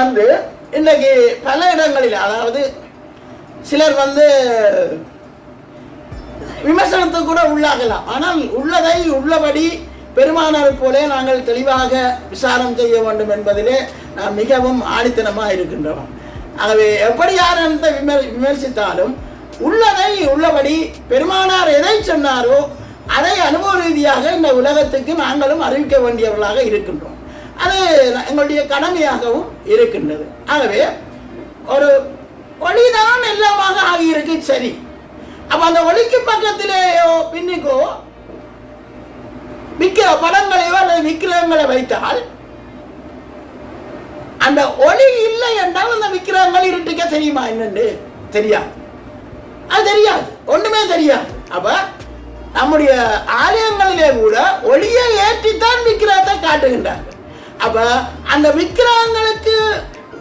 வந்து இன்றைக்கு பல இடங்களில் அதாவது சிலர் வந்து விமர்சனத்துக்கு கூட உள்ளாகலாம். ஆனால் உள்ளதை உள்ளபடி பெருமானார் போலே நாங்கள் தெளிவாக விசாரம் செய்ய வேண்டும் என்பதிலே நாம் மிகவும் ஆணித்தனமாக இருக்கின்றோம். ஆகவே எப்படி யார் அந்த விமர் விமர்சித்தாலும் உள்ளதை உள்ளபடி பெருமானார் எதை சொன்னாரோ அதை அனுபவ ரீதியாக இந்த உலகத்துக்கு நாங்களும் அறிவிக்க வேண்டியவர்களாக இருக்கின்றோம். அது எங்களுடைய கடமையாகவும் இருக்கின்றது. ஆகவே ஒரு ஒளிதான் எல்லாமாக ஆகியிருக்கு சரி. அப்ப அந்த ஒளிக்கு பக்கத்திலேயோ பின்னுக்கோ விக்கிர படங்களையோ அல்லது விக்கிரகங்களை வைத்தால் அந்த ஒளி இல்லை என்றால் அந்த விக்கிரகங்கள் இருட்டுக்க தெரியுமா என்னன்னு தெரியாது. அது தெரியாது. ஒண்ணுமே தெரியாது. அப்ப நம்முடைய ஆலயங்களிலே கூட ஒளியை ஏற்றித்தான் விக்கிரகத்தை காட்டுகின்றார் அப்ப அந்த விக்கிரகங்களுக்கு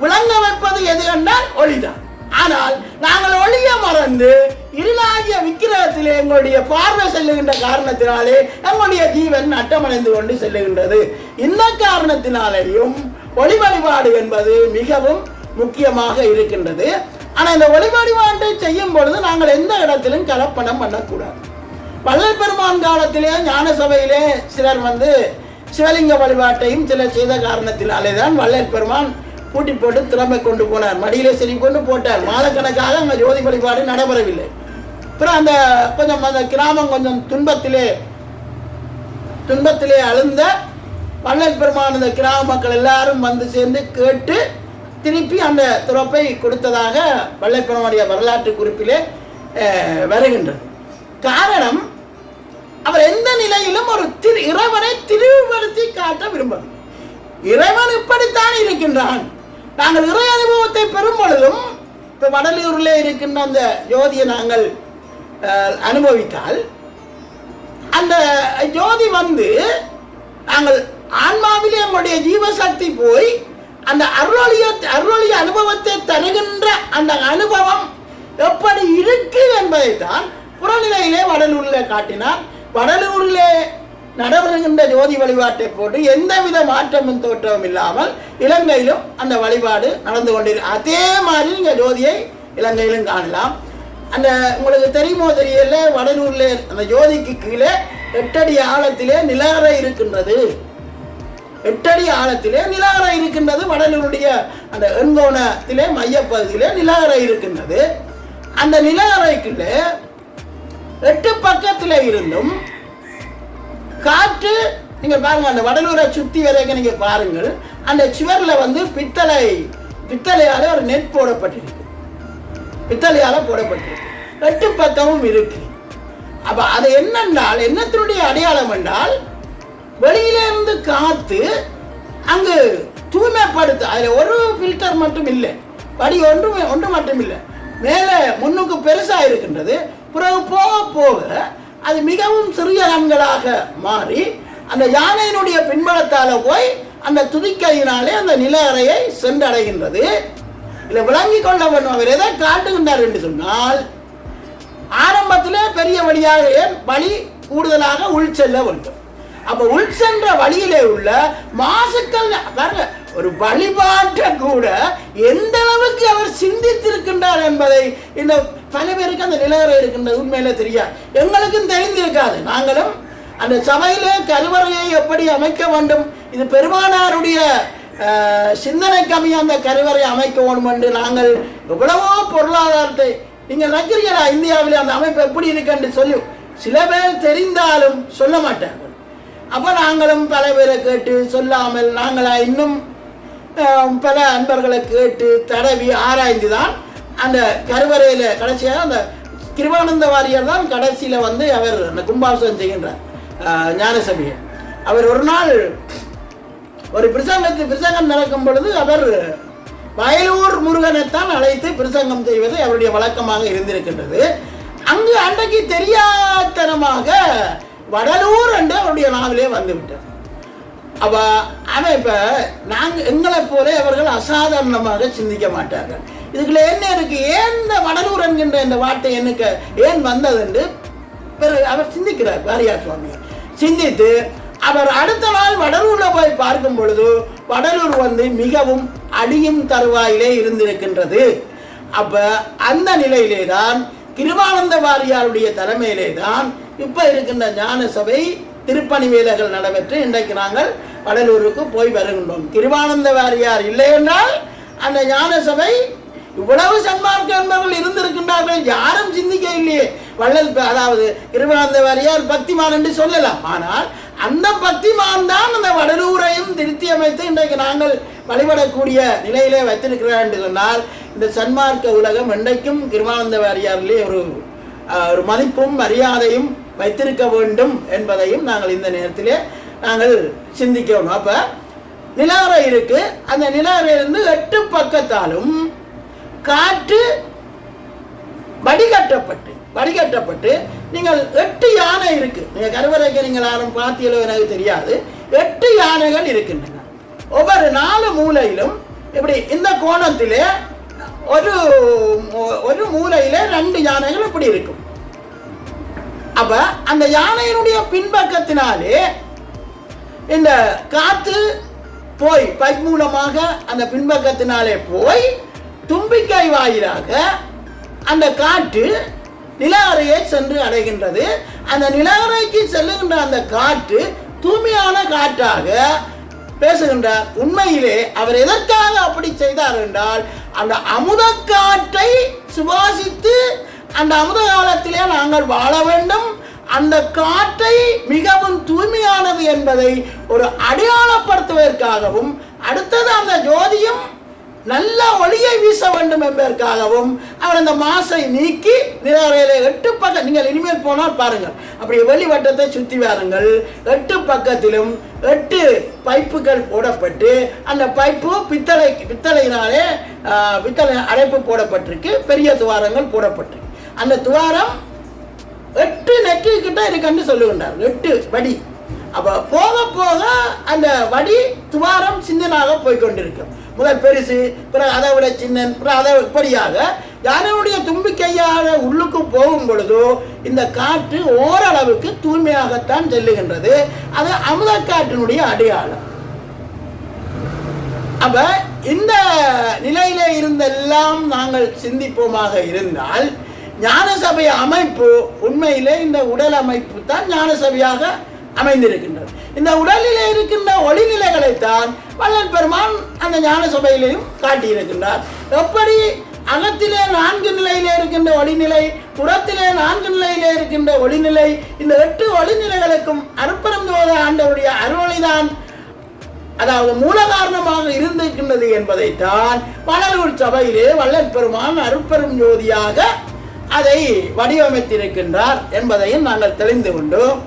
விளங்க வைப்பது எது என்றால் ஒளிதான். ஆனால் நாங்கள் ஒளிய மறந்து இருளாகிய விக்கிரகத்திலே எங்களுடைய பார்வை செல்லுகின்ற காரணத்தினாலே எங்களுடைய ஜீவன் நட்டமடைந்து கொண்டு செல்லுகின்றது. இந்த காரணத்தினாலேயும் ஒளி வழிபாடு என்பது மிகவும் முக்கியமாக இருக்கின்றது. ஆனால் இந்த ஒளி வழிபாட்டை செய்யும் பொழுது நாங்கள் எந்த இடத்திலும் கலப்பணம் பண்ணக்கூடாது. வள்ளல் பெருமான் காலத்திலே ஞான சபையிலே சிலர் வந்து சிவலிங்க வழிபாட்டையும் சிலர் செய்த காரணத்தினாலே தான் வள்ளல் பெருமான் பூட்டி போட்டு திறமை கொண்டு போனார். மடியிலே சரி கொண்டு போட்டார். மாதக்கணக்காக அங்கே ஜோதி வழிபாடு நடைபெறவில்லை. அப்புறம் அந்த கொஞ்சம் அந்த கிராமம் கொஞ்சம் துன்பத்திலே துன்பத்திலே அழுந்த வள்ளல் பெருமான் இந்த கிராம மக்கள் எல்லாரும் வந்து சேர்ந்து கேட்டு திருப்பி அந்த துறப்பை கொடுத்ததாக வள்ளல் பெருமானுடைய வரலாற்று குறிப்பிலே வருகின்றது. காரணம் அவர் எந்த நிலையிலும் ஒரு திரு இறைவனை திரிவுபடுத்தி காட்ட விரும்பவில்லை. இறைவன் இப்படித்தான் இருக்கின்றான். நாங்கள் இறை அனுபவத்தை பெறும் பொழுதும் இப்போ வடலூரில் இருக்கின்ற அந்த ஜோதியை நாங்கள் அஹ், அனுபவித்தால் அந்த ஜோதி வந்து நாங்கள் ஆன்மாவிலே நம்முடைய ஜீவசக்தி போய் அந்த அருளொளிய அருளொளிய அனுபவத்தை தருகின்ற அந்த அனுபவம் எப்படி இருக்கு என்பதை தான் புறநிலையிலே வடலூரில் காட்டினார். வடலூரிலே நடைபெறுகின்ற ஜோதி வழிபாட்டை போட்டு எந்தவித மாற்றமும் தோற்றமும் இல்லாமல் இலங்கையிலும் அந்த வழிபாடு நடந்து கொண்டிருக்கு அதே மாதிரி நீங்கள் ஜோதியை இலங்கையிலும் காணலாம். அந்த உங்களுக்கு தெரியுமோ தெரியல வடலூரில் அந்த ஜோதிக்கு கீழே எட்டடி ஆழத்திலே நிலாரை இருக்கின்றது. எட்டடி ஆழத்திலே நிலாரை இருக்கின்றது வடலூருடைய அந்த எண்கோணத்திலே மையப்பகுதியிலே நிலாரை இருக்கின்றது. அந்த நிலவரைக்குள்ளே எட்டு பக்கத்தில் இருந்தும் காற்று நீங்கள் பாருங்கள் அந்த வடலூரை சுற்றி வரைக்கும் நீங்கள் பாருங்கள் அந்த சுவரில் வந்து பித்தளை பித்தளையால் ஒரு நெட் போடப்பட்டிருக்கு. பித்தளையால் போடப்பட்டிருக்கு. எட்டு பக்கமும் இருக்கு. அப்போ அது என்னென்றால் என்னத்தினுடைய அடையாளம் என்றால் வெளியில இருந்து அங்கு தூய்மைப்படுத்து அதில் ஒரு ஃபில்டர் மட்டும் இல்லை. படி ஒன்று ஒன்று மட்டும் இல்லை. மேலே முன்னுக்கு பெருசாக இருக்கின்றது. பிறகு போக போக அது மிகவும் சிறிய கண்களாக மாறி அந்த யானையினுடைய பின்பலத்தால் போய் அந்த துதிக்கையினாலே அந்த நில அறையை சென்றடைகின்றது. இதில் விளங்கி கொள்ள வேண்டும். அவர் எதை காட்டுகின்றார் என்று சொன்னால் ஆரம்பத்திலே பெரிய வழியாக வழி கூடுதலாக உள் செல்ல வேண்டும். அப்போ உள் சென்ற வழியிலே உள்ள மாசுக்கள் பாருங்க ஒரு வழிபாட்டை கூட எந்த அளவுக்கு அவர் சிந்தித்திருக்கின்றார் என்பதை இந்த பல பேருக்கு அந்த நிலவரை இருக்கின்றது உண்மையில தெரியாது. எங்களுக்கும் தெரிந்திருக்காது நாங்களும் அந்த சபையிலே கருவறையை எப்படி அமைக்க வேண்டும் இது பெருமானாருடைய அஹ், அந்த கருவறை அமைக்க வேண்டும் என்று நாங்கள் எவ்வளவோ பொருளாதாரத்தை நீங்கள் நினைக்கிறீங்களா இந்தியாவில் அந்த அமைப்பு எப்படி இருக்குன்னு சொல்லி சில பேர் தெரிந்தாலும் சொல்ல மாட்டார்கள். அப்போ நாங்களும் பல பேரை கேட்டு சொல்லாமல் நாங்களா இன்னும் பல அன்பர்களை கேட்டு தடவி ஆராய்ந்து தான் அந்த கருவறையில் கடைசியாக அந்த கிருவானந்த வாரியார் தான் கடைசியில் வந்து அவர் அந்த கும்பாபிஷேகம் செய்கின்றார். அஹ், ஞானசபையை. அவர் ஒரு நாள் ஒரு பிரசங்கத்து பிரசங்கம் நடக்கும் பொழுது அவர் வயலூர் முருகனைத்தான் அழைத்து பிரசங்கம் செய்வது அவருடைய வழக்கமாக இருந்திருக்கின்றது. அங்கு அன்றைக்கு தெரியாதனமாக வடலூர் என்று அவருடைய நாவிலே வந்துவிட்டார் அவ அவன் இப்போ நாங்கள் எங்களை போல அவர்கள் அசாதாரணமாக சிந்திக்க மாட்டார்கள். இதுக்குள்ள என்ன இருக்கு? ஏன் இந்த வடலூர் என்கின்ற இந்த வார்த்தை எனக்கு ஏன் வந்தது என்று பிறகு அவர் சிந்திக்கிறார் வாரியார் சுவாமி. சிந்தித்து அவர் அடுத்த நாள் வடலூரில் போய் பார்க்கும் பொழுது வடலூர் வந்து மிகவும் அடியும் தருவாயிலே இருந்திருக்கின்றது. அப்ப அந்த நிலையிலே தான் கிருபானந்த வாரியாருடைய தலைமையிலே தான் இப்ப இருக்கின்ற ஞான சபை திருப்பணி வேலைகள் நடைபெற்று இன்றைக்கு நாங்கள் வடலூருக்கு போய் வருகின்றோம். கிருபானந்த வாரியார் இல்லை என்றால் அந்த ஞான சபை இவ்வளவு சன்மார்க்க என்பவர்கள் இருந்திருக்கின்றார்கள் யாரும் சிந்திக்க இல்லையே. வள்ளல் அதாவது கிருபானந்த வாரியார் பக்திமான் என்று சொல்லலாம். ஆனால் அந்த பக்திமான் தான் அந்த வடலூரையும் திருத்தி அமைத்து இன்றைக்கு நாங்கள் வழிபடக்கூடிய நிலையிலே வைத்திருக்கிறார் என்று சொன்னால் இந்த சன்மார்க்க உலகம் இன்றைக்கும் கிருபானந்த வாரியாரிலே ஒரு ஒரு மதிப்பும் மரியாதையும் வைத்திருக்க வேண்டும் என்பதையும் நாங்கள் இந்த நேரத்திலே நாங்கள் சிந்திக்கணும் அப்போ நிலாறை இருக்கு. அந்த நிலாறையிலிருந்து எட்டு பக்கத்தாலும் காற்று வடிகட்டப்பட்டு வடிகட்டப்பட்டு நீங்கள் எட்டு யானை இருக்கு. நீங்கள் கருவறைக்கு நீங்கள் யாரும் பார்த்தீங்களோ எனக்கு தெரியாது. எட்டு யானைகள் இருக்கின்றன. ஒவ்வொரு நாலு மூலையிலும் இப்படி இந்த கோணத்திலே ஒரு ஒரு மூலையிலே ரெண்டு யானைகள் இப்படி இருக்கும். அப்ப அந்த யானையினுடைய பின்பக்கத்தினாலே இந்த காத்து போய் பைப் மூலமாக அந்த பின்பக்கத்தினாலே போய் தும்பிக்கை வாயிலாக அந்த காற்று நிலவரையை சென்று அடைகின்றது. அந்த நிலவரைக்கு செல்லுகின்ற அந்த காற்று தூய்மையான காற்றாக பேசுகின்றார். உண்மையிலே அவர் எதற்காக அப்படி செய்தார் என்றால் அந்த அமுத காற்றை சுவாசித்து அந்த அமுத காலத்திலே நாங்கள் வாழ வேண்டும். அந்த காற்றை மிகவும் தூய்மையானது என்பதை ஒரு அடையாளப்படுத்துவதற்காகவும் அடுத்தது அந்த ஜோதியும் நல்ல ஒளியை வீச வேண்டும் என்பதற்காகவும் அவர் அந்த மாசை நீக்கி நிலவரையில எட்டு பக்கம் நீங்கள் இனிமேல் போனால் பாருங்கள். அப்படி வெளிவட்டத்தை சுற்றி வாருங்கள். எட்டு பக்கத்திலும் எட்டு பைப்புகள் போடப்பட்டு அந்த பைப்பு பித்தளை பித்தளையினாலே பித்தளை அடைப்பு போடப்பட்டிருக்கு. பெரிய துவாரங்கள் போடப்பட்டிருக்கு. அந்த துவாரம் எட்டு நெற்றி கிட்ட இருக்குன்னு சொல்லுகின்றார் எட்டு வடி. அப்போ போக போக அந்த வடி துவாரம் சிந்தனாக போய்கொண்டிருக்கும் முதல் பெருசு பிறகு அதை விட சின்னன் பிறகு அதை இப்படியாக யானையுடைய தும்பிக்கையாக உள்ளுக்கு போகும் பொழுதோ இந்த காற்று ஓரளவுக்கு தூய்மையாகத்தான் செல்லுகின்றது. அது அமுத காற்றினுடைய அடையாளம். அப்ப இந்த நிலையில இருந்தெல்லாம் நாங்கள் சிந்திப்போமாக இருந்தால் ஞான சபை அமைப்பு உண்மையிலே இந்த உடல் அமைப்பு தான் ஞான சபையாக அமைந்திருக்கின்றது. இந்த உடலிலே இருக்கின்ற ஒளிநிலைகளைத்தான் வள்ளல் பெருமான் அந்த ஞான சபையிலையும் காட்டியிருக்கின்றார். எப்படி அகத்திலே நான்கு நிலையிலே இருக்கின்ற ஒளிநிலை புறத்திலே நான்கு நிலையிலே இருக்கின்ற ஒளிநிலை இந்த எட்டு ஒளிநிலைகளுக்கும் அருப்பரம் ஜோத ஆண்டவருடைய அருளொளிதான் அதாவது மூல காரணமாக இருந்திருக்கின்றது என்பதைத்தான் வளரூர் சபையிலே வள்ளல் பெருமான் அருட்பெரும் ஜோதியாக அதை வடிவமைத்திருக்கின்றார் என்பதையும் நாங்கள் தெரிந்து கொண்டோம்.